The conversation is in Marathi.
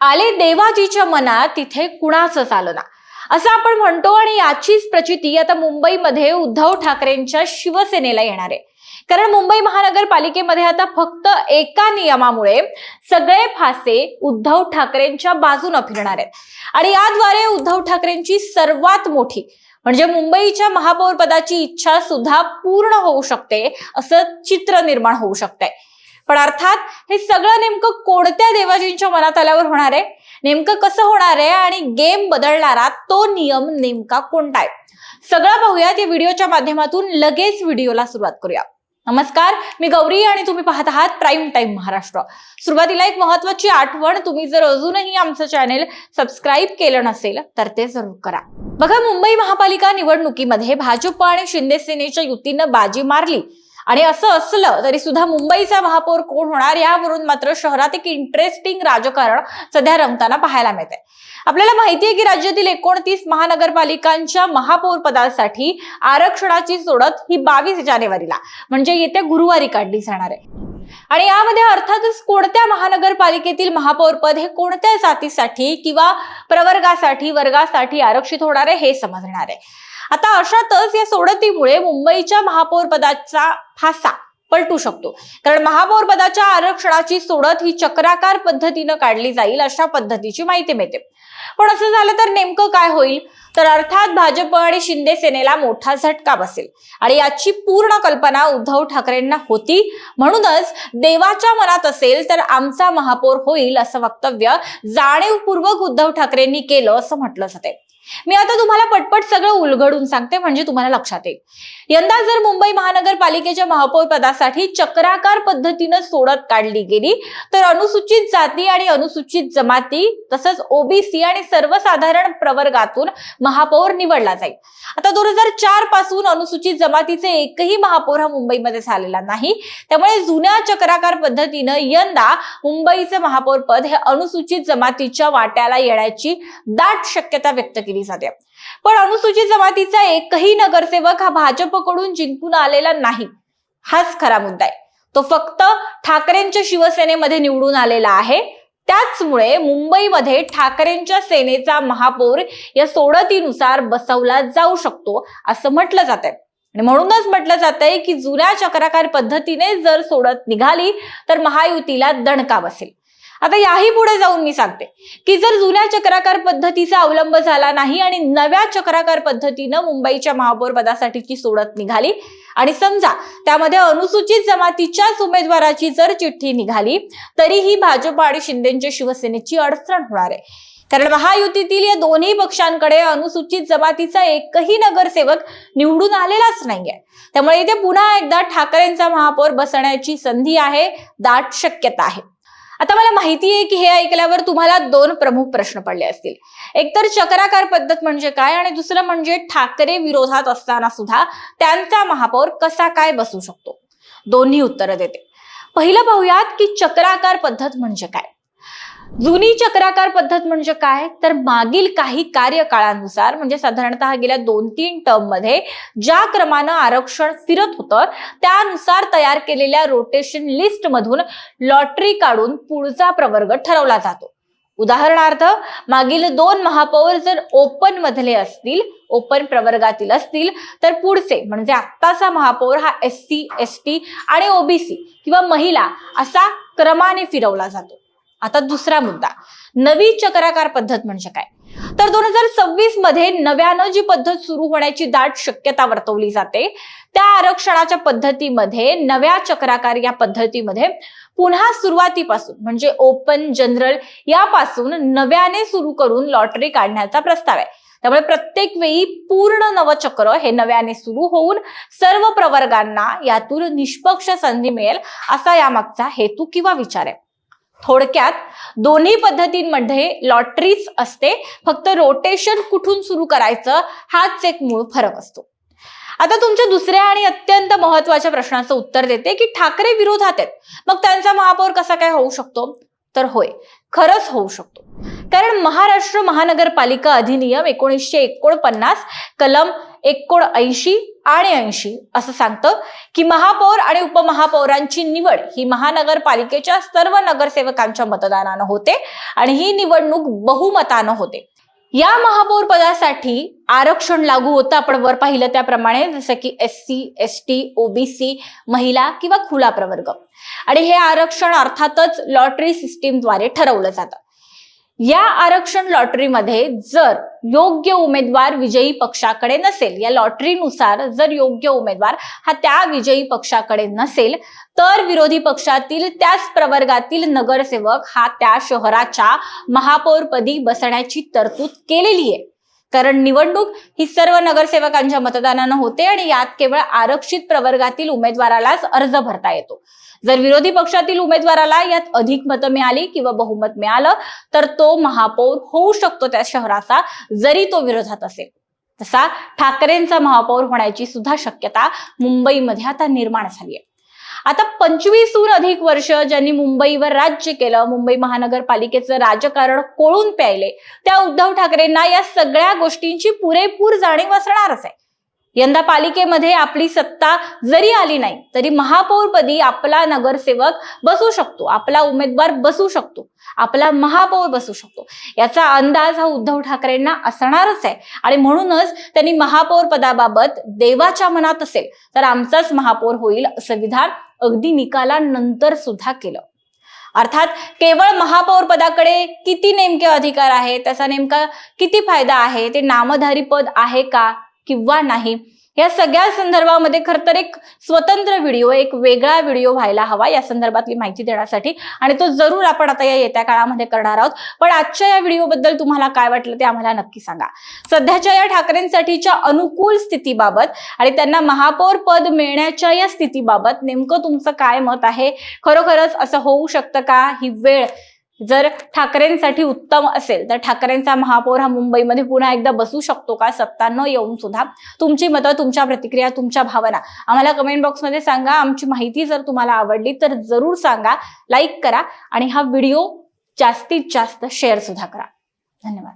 आले देवाजीच्या मनात तिथे कुणासच आलं ना? असं आपण म्हणतो आणि याचीच प्रचिती आता मुंबईमध्ये उद्धव ठाकरेंच्या शिवसेनेला येणार आहे. कारण मुंबई महानगरपालिकेमध्ये आता फक्त एका नियमामुळे सगळे फासे उद्धव ठाकरेंच्या बाजून फिरणार आहेत. आणि याद्वारे उद्धव ठाकरेंची सर्वात मोठी म्हणजे मुंबईच्या महापौरपदाची इच्छा सुद्धा पूर्ण होऊ शकते असं चित्र निर्माण होऊ शकतंय. पण अर्थात हे सगळं नेमकं कोणत्या देवाजींच्या मनात आल्यावर होणार आहे? नेमकं कसं होणार आहे? आणि गेम बदलणारा तो नियम नेमका कोणता आहे? सगळं पाहूयात या व्हिडिओच्या माध्यमातून लगेच व्हिडिओला सुरुवात करूया. नमस्कार. मी गौरी आणि तुम्ही पाहत आहात प्राईम टाईम महाराष्ट्र. सुरुवातीला एक महत्वाची आठवण. तुम्ही जर अजूनही आमचं चॅनेल सबस्क्राईब केलं नसेल तर ते जरूर करा. बघा मुंबई महापालिका निवडणुकीमध्ये भाजप आणि शिंदे सेनेच्या युतीनं बाजी मारली. आणि असं असलं तरी सुद्धा मुंबईचा महापौर कोण होणार यावरून मात्र शहरात एक इंटरेस्टिंग राजकारण सध्या रंगताना पाहायला मिळते आपल्याला माहिती आहे की राज्यातील एकोणतीस महानगरपालिकांच्या महापौर पदासाठी आरक्षणाची सोडत ही बावीस जानेवारीला म्हणजे येत्या गुरुवारी काढली जाणार आहे. आणि यामध्ये अर्थातच कोणत्या महानगरपालिकेतील महापौरपद हे कोणत्या जातीसाठी किंवा प्रवर्गासाठी वर्गासाठी आरक्षित होणार आहे हे समजणार आहे. आता अशातच या सोडतीमुळे मुंबईच्या महापौरपदाचा फासा पलटू शकतो. कारण महापौर पदाच्या आरक्षणाची सोडत ही चक्राकार पद्धतीनं काढली जाईल अशा पद्धतीची माहिती मिळते. पण असं झालं तर नेमकं काय होईल? तर अर्थात भाजप आणि शिंदे सेनेला मोठा झटका बसेल. आणि याची पूर्ण कल्पना उद्धव ठाकरेंना होती. म्हणूनच देवाच्या मनात असेल तर आमचा महापौर होईल असं वक्तव्य जाणीवपूर्वक उद्धव ठाकरेंनी केलं असं म्हटलं जाते मी आता तुम्हाला पटपट सगळं उलगडून सांगते म्हणजे तुम्हाला लक्षात येईल. यंदा जर मुंबई महानगरपालिकेच्या महापौर पदासाठी चक्राकार पद्धतीनं सोडत काढली गेली तर अनुसूचित जाती आणि अनुसूचित जमाती तसंच ओबीसी आणि सर्वसाधारण प्रवर्गातून महापौर निवडला जाईल. आता दोन हजार चारपासून अनुसूचित जमातीचे एकही महापौर हा मुंबईमध्ये झालेला नाही. त्यामुळे जुन्या चक्राकार पद्धतीनं यंदा मुंबईचं महापौर पद हे अनुसूचित जमातीच्या वाट्याला येण्याची दाट शक्यता व्यक्त केली. जाते पण अनुसूचित जमातीचा एकही नगरसेवक हा भाजपकडून जिंकून आलेला नाही. हाच खरा मुद्दा आहे. तो फक्त ठाकरेंच्या शिवसेनेमध्ये निवडून आलेला आहे. त्याचमुळे मुंबईमध्ये ठाकरेंच्या सेनेचा महापौर या सोडतीनुसार बसवला जाऊ शकतो असं म्हटलं जात आहे आणि म्हणूनच म्हटलं जात आहे की जुन्या चक्राकार पद्धतीने जर सोडत निघाली तर महायुतीला दणका बसेल. आता याही पुढे जाऊन मी सांगते की जर जुन्या चक्राकार पद्धतीचा अवलंब झाला नाही आणि नव्या चक्राकार पद्धतीनं मुंबईच्या महापौर पदासाठीची सोडत निघाली आणि समजा त्यामध्ये अनुसूचित जमातीच्याच उमेदवाराची जर चिठ्ठी निघाली तरीही भाजप आणि शिंदेच्या शिवसेनेची अडचण होणार आहे. कारण महायुतीतील या दोन्ही पक्षांकडे अनुसूचित जमातीचा एकही नगरसेवक निवडून आलेलाच नाहीये. त्यामुळे इथे पुन्हा एकदा ठाकरेंचा महापौर बसण्याची संधी आहे दाट शक्यता आहे. आता मला माहिती आहे की हे ऐकल्यावर तुम्हाला दोन प्रमुख प्रश्न पडले असतील. एकतर चक्राकार पद्धत म्हणजे काय आणि दुसरं म्हणजे ठाकरे विरोधात असताना सुद्धा त्यांचा महापौर कसा काय बसू शकतो? दोन्ही उत्तरं देते. पहिलं पाहूयात की चक्राकार पद्धत म्हणजे काय? जुनी चक्राकार पद्धत म्हणजे काय? तर मागील काही कार्यकाळानुसार म्हणजे साधारणतः गेल्या दोन तीन टर्ममध्ये ज्या क्रमानं आरक्षण फिरत होतं त्यानुसार तयार केलेल्या रोटेशन लिस्ट मधून लॉटरी काढून पुढचा प्रवर्ग ठरवला जातो. उदाहरणार्थ मागील दोन महापौर जर ओपन मधले असतील ओपन प्रवर्गातील असतील तर पुढचे म्हणजे आत्ताचा महापौर हा एस सी एस टी आणि ओबीसी किंवा महिला असा क्रमाने फिरवला जातो. आता दुसरा मुद्दा. नवी चक्राकार पद्धत म्हणजे काय? तर दोन हजार सव्वीसमध्ये नव्यानं जी पद्धत सुरू होण्याची दाट शक्यता वर्तवली जाते त्या आरक्षणाच्या पद्धतीमध्ये नव्या चक्राकार या पद्धतीमध्ये पुन्हा सुरुवातीपासून म्हणजे ओपन जनरल यापासून नव्याने सुरू करून लॉटरी काढण्याचा प्रस्ताव आहे. त्यामुळे प्रत्येक वेळी पूर्ण नवचक्र हे नव्याने सुरू होऊन सर्व प्रवर्गांना यातून निष्पक्ष संधी मिळेल असा यामागचा हेतू किंवा विचार आहे. थोडक्यात दोन्ही पद्धतींमध्ये लॉटरीच असते. फक्त रोटेशन कुठून सुरू करायचं हाच एक मूळ फरक असतो. आता तुमच्या दुसऱ्या आणि अत्यंत महत्त्वाच्या प्रश्नाचं उत्तर देते की ठाकरे विरोधात आहेत. मग त्यांचा महापौर कसा काय होऊ शकतो? तर होय खरंच होऊ शकतो. कारण महाराष्ट्र महानगरपालिका अधिनियम एकोणीसशे एकोणपन्नास कलम एकोणऐंशी आणि ऐंशी असं सांगतं की महापौर आणि उपमहापौरांची निवड ही महानगरपालिकेच्या सर्व नगरसेवकांच्या मतदानानं होते आणि ही निवडणूक बहुमतानं होते. या महापौर पदासाठी आरक्षण लागू होतं. आपण वर पाहिलं त्याप्रमाणे जसं की S C S T OBC महिला किंवा खुला प्रवर्ग. आणि हे आरक्षण अर्थातच लॉटरी सिस्टीमद्वारे ठरवलं जातं. या आरक्षण लॉटरीमध्ये जर योग्य उमेदवार विजयी पक्षाकडे नसेल या लॉटरीनुसार जर योग्य उमेदवार हा त्या विजयी पक्षाकडे नसेल तर विरोधी पक्षातील त्याच प्रवर्गातील नगरसेवक हा त्या शहराच्या महापौरपदी बसण्याची तरतूद केलेली आहे. कारण निवडणूक ही सर्व नगरसेवकांच्या मतदानानं होते आणि यात केवळ आरक्षित प्रवर्गातील उमेदवारालाच अर्ज भरता येतो. जर विरोधी पक्षातील उमेदवाराला यात अधिक मतं मिळाली किंवा बहुमत मिळालं तर तो महापौर होऊ शकतो त्या शहराचा जरी तो विरोधात असेल. तसा ठाकरेंचा महापौर होण्याची सुद्धा शक्यता मुंबईमध्ये आता निर्माण झाली आहे. आता पंचवीसहून अधिक वर्ष ज्यांनी मुंबईवर राज्य केलं मुंबई महानगरपालिकेचं राजकारण कोळून प्यायले त्या उद्धव ठाकरेंना या सगळ्या गोष्टींची पुरेपूर जाणीव असणारच आहे. यंदा पालिकेमध्ये आपली सत्ता जरी आली नाही तरी महापौरपदी आपला नगरसेवक बसू शकतो आपला उमेदवार बसू शकतो आपला महापौर बसू शकतो. याचा अंदाज हा उद्धव ठाकरेंना असणारच आहे. आणि म्हणूनच त्यांनी महापौर पदाबाबत देवाच्या मनात असेल तर आमचाच महापौर होईल असं विधान अगदी निकालानंतर सुद्धा केलं. अर्थात केवळ महापौर पदाकडे किती नेमके अधिकार आहे त्याचा नेमका किती फायदा आहे ते नामधारी पद आहे का? किंवा नाही. या सगळ्या संदर्भामध्ये खर तर एक स्वतंत्र व्हिडिओ एक वेगळा व्हिडिओ व्हायला हवा या संदर्भातली माहिती देण्यासाठी आणि तो जरूर आपण आता या येत्या काळामध्ये करणार आहोत. पण आजच्या या व्हिडिओबद्दल तुम्हाला काय वाटलं ते आम्हाला नक्की सांगा. सध्याच्या या ठाकरेंसाठीच्या अनुकूल स्थितीबाबत आणि त्यांना महापौर पद मिळण्याच्या या स्थितीबाबत नेमकं तुमचं काय मत आहे? खरोखरच असं होऊ शकतं का? ही वेळ जर ठाकरेंसाठी उत्तम असेल तर ठाकरेंचा महापौर हा मुंबईमध्ये पुन्हा एकदा बसू शकतो का? सत्ता न येऊन सुद्धा. तुमची मतं तुमच्या प्रतिक्रिया तुमच्या भावना आम्हाला कमेंट बॉक्समध्ये सांगा. आमची माहिती जर तुम्हाला आवडली तर जरूर सांगा. लाईक करा आणि हा व्हिडिओ जास्तीत जास्त शेअर सुद्धा करा. धन्यवाद.